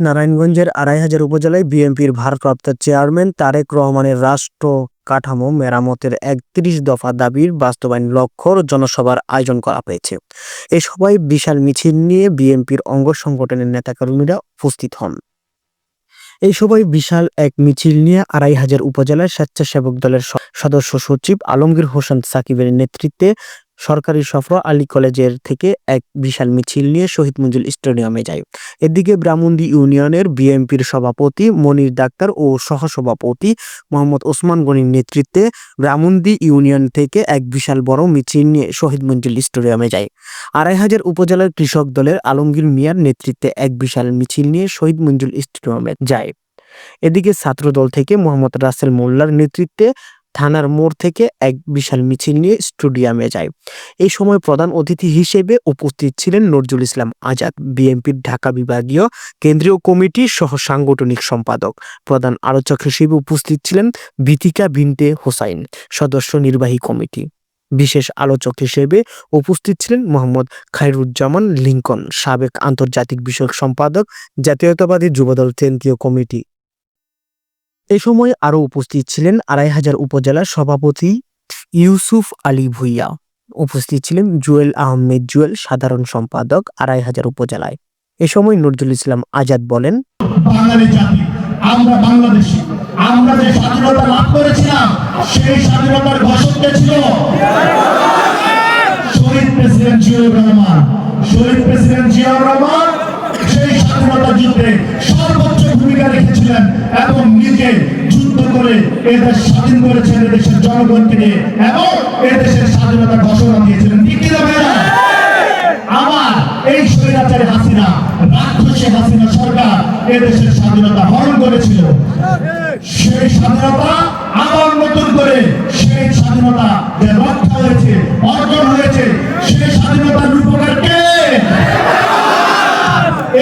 নারায়ণগঞ্জের আড়াই হাজার উপজেলায় বিএনপির ভারপ্রাপ্ত চেয়ারম্যান তারেক রহমানের রাষ্ট্র কাঠামো মেরামতের একত্রিশ দফা দাবির বাস্তবায়ন লক্ষ্যর জনসভার আয়োজন করা হয়েছে। এ সভায় বিশাল মিছিল নিয়ে বিএনপির অঙ্গ সংগঠনের নেতাকর্মীরা উপস্থিত হন। এই সভায় বিশাল এক মিছিল নিয়ে আড়াই হাজার উপজেলার স্বেচ্ছাসেবক দলের সদস্য সচিব আলমগীর হোসেন সাকিবের নেতৃত্বে সরকারি সফর আলী কলেজের থেকে এক বিশাল মিছিল নিয়ে শহীদ মঞ্জুল স্টেডিয়ামে যায়। এদিকে ব্রাহ্মণী ইউনিয়নের বিএনপির সভাপতি, মনির ডাক্তার ও সহসভাপতি মোহাম্মদ ওসমান গনির নেতৃত্বে ব্রাহ্মণী ইউনিয়ন থেকে এক বিশাল বড় মিছিল নিয়ে শহীদ মঞ্জুল স্টেডিয়ামে যায়। আড়াই হাজার উপজেলার কৃষক দলের আলমগীর মিয়ার নেতৃত্বে এক বিশাল মিছিল নিয়ে শহীদ মঞ্জুল স্টেডিয়ামে যায়। এদিকে ছাত্রদল থেকে মোহাম্মদ রাসেল মোল্লার নেতৃত্বে থানার মোড় থেকে এক বিশাল মিছিল নিয়ে স্টুডিয়ামে যায়। এই সময় প্রধান অতিথি হিসেবে উপস্থিত ছিলেন নজরুল ইসলাম আজাদ, বিএনপির ঢাকা বিভাগীয় কেন্দ্রীয় কমিটির সহ সাংগঠনিক সম্পাদক। প্রধান আলোচক হিসেবে উপস্থিত ছিলেন বিথিকা বিনতে হোসাইন, সদস্য নির্বাহী কমিটি। বিশেষ আলোচক হিসেবে উপস্থিত ছিলেন মোহাম্মদ খায়রুজ্জামান লিঙ্কন সাবেক আন্তর্জাতিক বিষয়ক সম্পাদক, জাতীয়তাবাদী যুবদল কেন্দ্রীয় কমিটি। এ সময় আরও উপস্থিত ছিলেন আড়াই হাজার উপজেলার সভাপতি ইউসুফ আলী ভুইয়া। উপস্থিত ছিলেন জুয়েল আহমেদ জুয়েল, সাধারণ সম্পাদক আড়াই হাজার উপজেলায়। এ সময় নজরুল ইসলাম আজাদ বলেন সর্বোচ্চ ভূমিকা রেখেছিলেন এবং নিজে যুদ্ধ করে এদেশ স্বাধীন করেছেন এদেশের জনগণকে নিয়ে এবং এদেশের স্বাধীনতা ঘোষণা দিয়েছিলেন। আবার এই স্বৈরাচারী হাসিনা, রাক্ষসী হাসিনা সরকার এদেশের স্বাধীনতা হরণ করেছিল। সেই স্বাধীনতা আবার নতুন করে সেই স্বাধীনতা যে রক্ষা হয়েছে, অর্জন হয়েছে, সেই স্বাধীনতার রূপকার কে?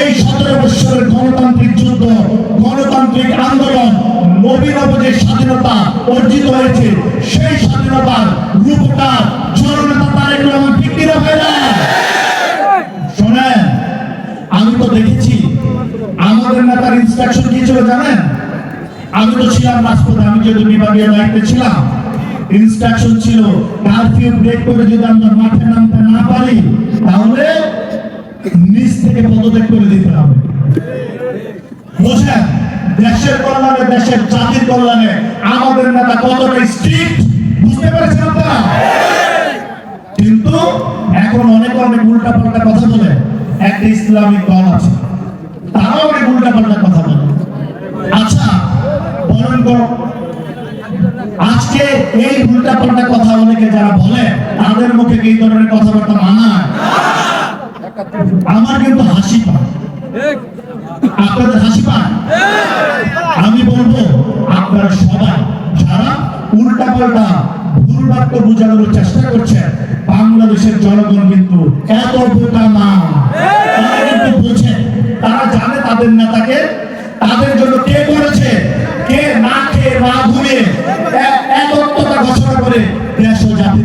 এই সতেরো বৎসরের গণতান্ত্রিক যুদ্ধ, গণতান্ত্রিক আন্দোলন নবীনব যে স্বাধীনতা অর্জিত হয়েছে। সেই স্বাধীনতার রূপকার জননেতা তারেক রহমান শোনেন, আমি তো দেখেছি, আমাদের নেতার কি ছিল জানেন? আমি তো ছিলাম রাজপথে, আমি বিভাগীয় দায়িত্বে ছিলাম। ইনস্ট্রাকশন ছিল কারফিউ ব্রেক করে যদি আমরা মাঠে নামতে না পারি, তাহলে নিচ থেকে পদত্যাগ করে দিতে হবে। বোঝেন দেশের কল্যাণে, দেশের জাতির কল্যাণে আমাদের নেতা কতটা স্ট্রিক্ট বুঝতে পেরেছেন আপনারা? কিন্তু এখন অনেক অনেক উল্টা পাল্টা কথা বলে, একটা ইসলামিক দল আছে, তারাও অনেক উল্টা পাল্টা কথা বলে। আচ্ছা বলেন তো, আজকে এই উল্টা পাল্টা কথা অনেকে যারা বলে, তাদের মুখে কি ধরনের কথাবার্তা মানায়? আমার কিন্তু হাসি পায়। হাসি পায়? আমি বলব, আপনারা সবাই যারা উল্টা পাল্টা ভুল বাক্য বোঝানোর চেষ্টা করছেন, বাংলাদেশের জনগণ কিন্তু এত বোকা না। তারা কিন্তু বোঝে, তারা জানে তাদের নেতাকে, তাদের জন্য কে করেছে, কে না খেয়ে না ঘুরে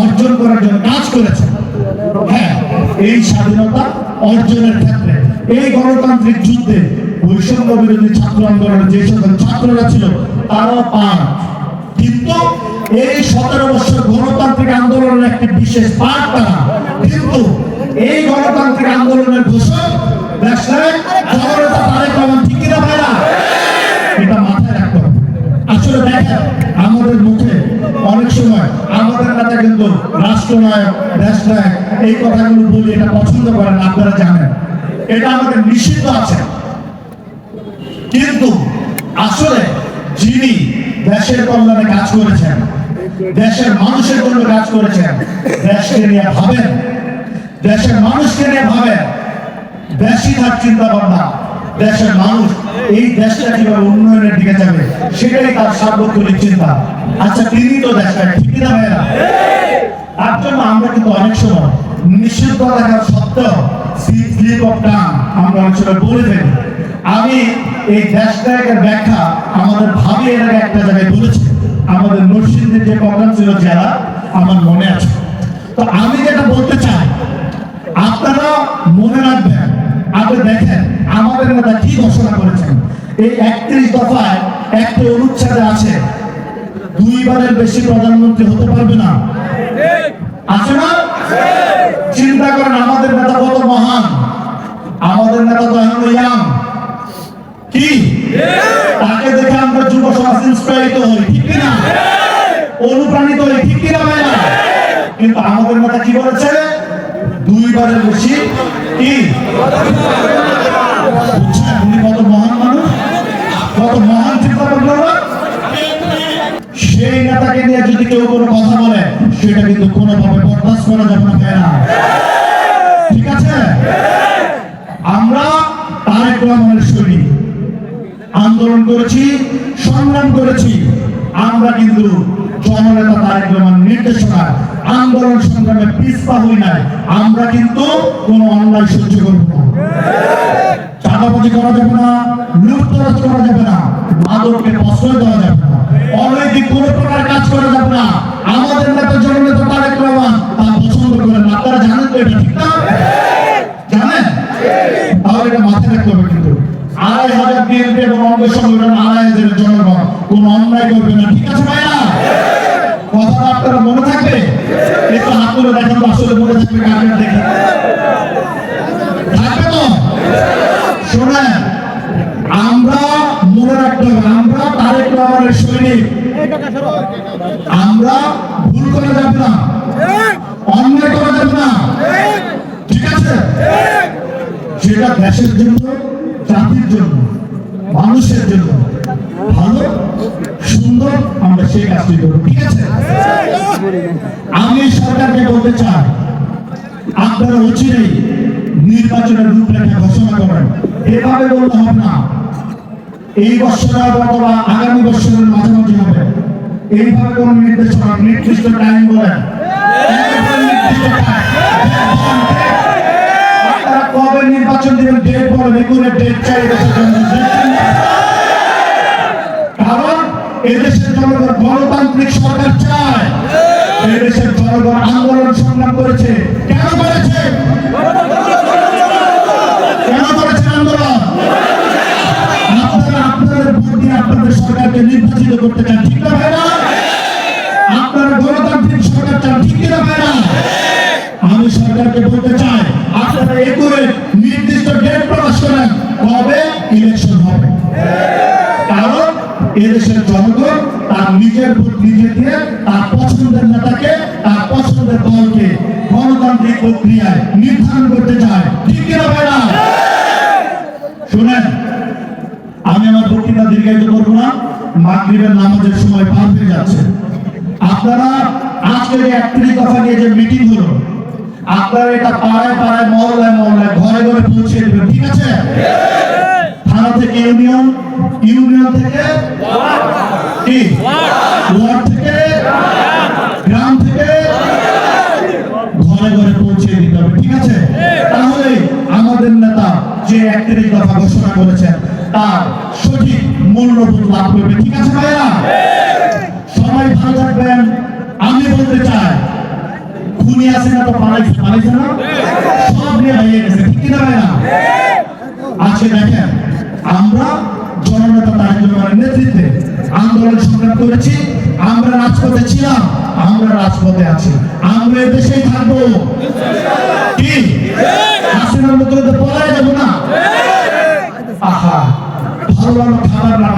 অর্জন করার জন্য কাজ করেছে। হ্যাঁ এই স্বাধীনতা অর্জনের ক্ষেত্রে, এই গণতান্ত্রিক যুদ্ধে বৈষম্য বিরোধী ছাত্র আন্দোলনের যে সকল ছাত্ররা ছিল, তারাও পার কিন্তু এই সতেরো বছর গণতান্ত্রিক আন্দোলনের একটি বিশেষ পাঠ তারা। কিন্তু এই গণতান্ত্রিক আন্দোলনের রহমান, ঠিক কিনা ভাইরা? এটা মাথায় রাখতে হবে। আসলে দেখেন আমাদের মুখে অনেক সময় আমাদের নেতা কিন্তু রাষ্ট্রনায়ক দেশ নায়ক এই কথাগুলো বলি, এটা পছন্দ করেন আপনারা জানেন। এটা আমাদের নিষিদ্ধ আছে। কিন্তু আসলে যিনি দেশের কল্যাণে কাজ করেছেন, দেশের মানুষের জন্য কাজ করেছেন, দেশকে নিয়ে ভাবেন, দেশের মানুষকে নিয়ে ভাবেন বেশি তার চিন্তা ভাবনা দেশের মানুষ এই দেশটা কীভাবে উন্নয়নের দিকে যাবে, সেটাই তার সার্বক্ষণিক চিন্তা। আচ্ছা তিনি তো দেশটা ঠিক না ভাইরা তার জন্য আমরা কিন্তু অনেক সময় নিষিদ্ধ থাকার সত্ত্বেও স্লিপ অফ আমরা অনেক সময় বলে ফেলি আমি এই দেশটাকের ব্যাখ্যা আমাদের ভাবি এর আগে একটা জায়গায় বলেছি। আমাদের নরসিংদীর যে প্রোগ্রাম ছিল যারা আমার মনে আছে। তো আমি যেটা বলতে চাই, আপনারা মনে রাখবেন, আপনি দেখেন আমাদের নেতা কি ঘোষণা করেছেন? এই একত্রিশ দফায় একটা অনুচ্ছেদে আছে, দুইবারের বেশি প্রধানমন্ত্রী হতে পারবে না। আছে না? চিন্তা করেন, আমাদের নেতা কত মহান? আমাদের নেতা তো এখন ইয়াং। কি? তাকে দেখে আমরা যুব সমাজ ইন্সপায়ারিত হই, ঠিক কি না? অনুপ্রাণিত হই, ঠিক কি না ভাইয়া? কিন্তু আমাদের নেতা কি বলেছে? দুইবারের বেশি কি? মহান চিন্তা না? সেই নেতাকে নিয়ে যদি কেউ কোনো কথা বলে, সেটা কিন্তু কোনোভাবে বরদাস্ত করা যাবে না না ঠিক আছে আমরা তারেক রহমানের আন্দোলন করেছি, সংগ্রাম করেছি। আমরা কিন্তু জননেতা তারেক রহমান নির্দেশনা আন্দোলন সংগ্রামে পিছপা হই নাই। আমরা কিন্তু কোনো অন্যায় সহ্য করব না। চাঁদাবাজি করা যাবে না, লুটতরাজ করা যাবে না মাদককে প্রশ্রয় দেওয়া যাবে না, অনৈতিক কোন প্রকার কাজ করা যাবে না। আমাদের নেতা জননেতা তারেক রহমান তা পছন্দ। আপনারা জানেন তো এটা ঠিক না? জানেন? তাহলে এটা মাথায় রাখতে হবে কিন্তু। আড়াই হাজার বিএনপি এবং অঙ্গ সংগঠন আড়াই হাজারের জনগণ, কোন অন্যায় করবে না। ঠিক আছে ভাইয়া? কথাটা আপনারা মনে থাকবে? একটু হাত করে দেখেন, আসলে মনে থাকবে কাকে দেখে। থাকবে তো? শোনেন, আমরা মনে রাখতে হবে, আমরা তারেক রহমানের সৈনিক। আমরা ভুল করা যাবে না। অন্যায় করা যাবে না। ঠিক আছে? সেটা দেশের জন্য জাতির জন্য, মানুষের জন্য ভালো, সুন্দর আমরা সেই কাজটি করব, ঠিক আছে? আমি সরকারকে বলতে চাই, আপনারা অচিরেই নির্বাচনের রূপরেখা ঘোষণা করেন এভাবে বলতে হবে না। এই বছরের অথবা আগামী বছরের মাঝামাঝি হবে। এইভাবে কোন নির্দেশনা, নির্দিষ্ট টাইম বলেন নির্দিষ্ট time। কবে নির্বাচন দিবেন ডেট বলেন এগুলো ডেট চাই। কারণ এদেশের জনগণ গণতান্ত্রিক সরকার চায় এদেশের জনগণ আন্দোলন সংগ্রাম করেছে ইলেকশন হবে। কারণ এদেশের জনগণ তার নিজের ভোট নিজে দিয়ে তার পছন্দের নেতাকে, তার পছন্দের দলকে গণতান্ত্রিক প্রক্রিয়ায় নির্ধারণ করতে চায়। ঠিক কিনা ভাইরা? শুনেন, আমি আমার বক্তৃতা দীর্ঘায়িত করব না। মাগরিবের নামাজের সময় পার হয়ে যাচ্ছে। আপনারা আজকের একত্রিশ দফা নিয়ে যে মিটিং হলো, আপনারা এটা পাড়ায় পাড়ায় মহল্লায় মহল্লায় ঘরে ঘরে পৌঁছে দেবেন। ঠিক আছে? থানা থেকে ইউনিয়ন ইউনিয়ন থেকে থেকে গ্রাম থেকে ঘরে ঘরে পৌঁছে দিতে হবে, ঠিক আছে? তাহলে আমাদের নেতা যে ঘোষণা করেছেন, তার সঠিক মূল্যবোধ লাভ করবে, ঠিক আছে ভাইয়া? সবাই ভালো থাকবেন। আমি বলতে চাই, খুনি আছে না তো পালাইছে পালাইছে না? সব নিয়ে গেছে, ঠিক কিনা ভাইয়া? দেখেন। আমরা জননেতা রহমানের নেতৃত্বে আন্দোলন সংগ্রাম করেছি, আমরা রাজপথে ছিলাম, আমরা রাজপথে আছি। আমরা দেশেই থাকব। কি? হাসিনার যাব না। আহা, ভালো খাবার না?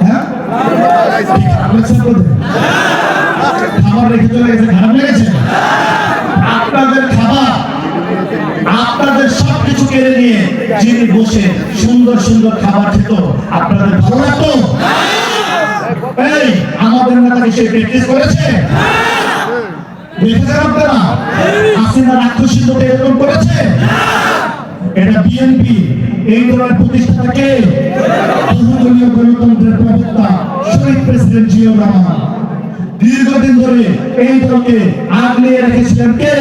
হ্যাঁ লাগছে আপনাদের? খাবার রেখে চলে গেছে খারাপ লেগেছে আপনাদের খাবার আপনাদের সবকিছু কেড়ে নিয়ে যিনি বসে সুন্দর সুন্দর খাবার খেত। আপনাদের ভালো লাগতো? এই, আমাদের নেতা কি সে প্র্যাকটিস করেছে? দেখেছেন এটা প্রবক্তা, শহীদ প্রেসিডেন্ট জিয়াউর দীর্ঘদিন ধরে এই দলকে আগলিয়ে রেখেছিলেন কে?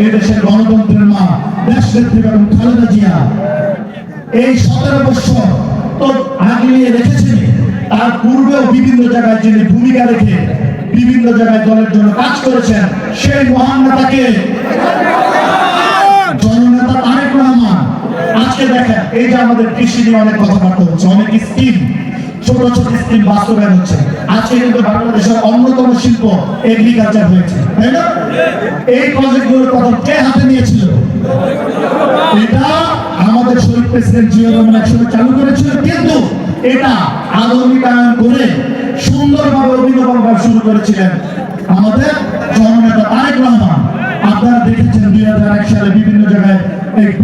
এই দেশের গণতন্ত্রের মা দেশ নেত্রী বেগম খালেদা জিয়া। এই সতেরো বছর তো আগলিয়ে রেখেছেন। তার পূর্বেও বিভিন্ন জায়গায় যিনি ভূমিকা রেখে বিভিন্ন জায়গায় দলের জন্য কাজ করেছেন, সেই মহান নেতাকে জননেতা তারেক রহমান। আজকে দেখেন, এই যে আমাদের কৃষি নিয়ে অনেক কথাবার্তা হচ্ছে, অনেক স্কিম, ছোট ছোট স্কিম বাস্তবায়ন হচ্ছে। আজকে কিন্তু বাংলাদেশের অন্যতম শিল্প এগ্রিকালচার হয়েছে, তাই না? এই প্রজেক্টগুলোর কথা কে হাতে নিয়েছিল? এটা আমাদের শহীদ প্রেসিডেন্ট জিয়া রহমান চালু করেছিল, কিন্তু এটা আধুনিকায়ন করে সুন্দরভাবে অভিনবভাবে শুরু করেছিলেন আমাদের জননেতা তারেক রহমান। আপনারা দেখেছেন দুই হাজার এক সালে বিভিন্ন জায়গায়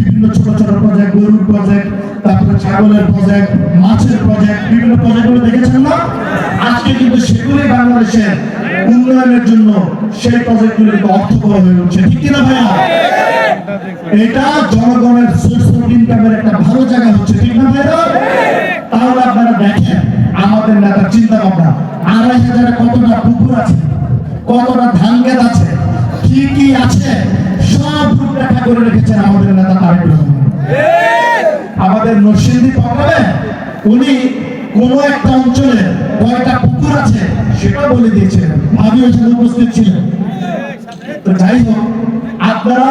বিভিন্ন ছোট ছোট প্রজেক্ট গরুর প্রজেক্ট তারপরে ছাগলের প্রজেক্ট মাছের প্রজেক্ট বিভিন্ন প্রজেক্টগুলো দেখেছেন না? আজকে কিন্তু সেগুলি বাংলাদেশের উন্নয়নের জন্য সেই প্রজেক্টগুলো কিন্তু অর্থবহ হয়ে উঠছে। ঠিক কিনা ভাইয়া? এটা জনগণের সোর্স অফ ইনকামের একটা ভালো জায়গা হচ্ছে, ঠিক না ভাইরা তাহলে আপনারা দেখেন, আমাদের নেতার চিন্তা ভাবনা, আড়াই হাজারে কতটা পুকুর আছে? কতটা ধান ক্ষেত আছে? কি কি আছে? সব রূপরেখা করে রেখেছেন আমাদের নেতা তারেক রহমান। আমাদের নরসিংদী প্রোগ্রামে উনি কোন একটা অঞ্চলে কয়টা পুকুর আছে সেটা বলে দিয়েছিলেন। আমি ওখানে উপস্থিত ছিলেন তো যাই হোক, আপনারা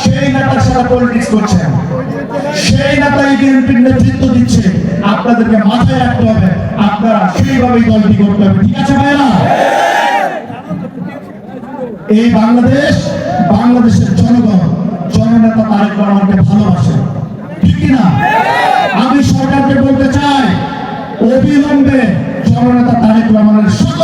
সেই নেতার সাথে পলিটিক্স করছেন। সেই নেতা এই বিএনপির নেতৃত্ব দিচ্ছে। আপনাদেরকে মাথায় রাখতে হবে, আপনারা সেইভাবেই দলটি করতে হবে। ঠিক আছে ভাইরা? এই বাংলাদেশ বাংলাদেশের জনগণ, জননেতা তারেক রহমানকে ভালোবাসে। কিনা? আমি সরকারকে বলতে চাই অবিলম্বে জননেতা তারেক রহমানের সকল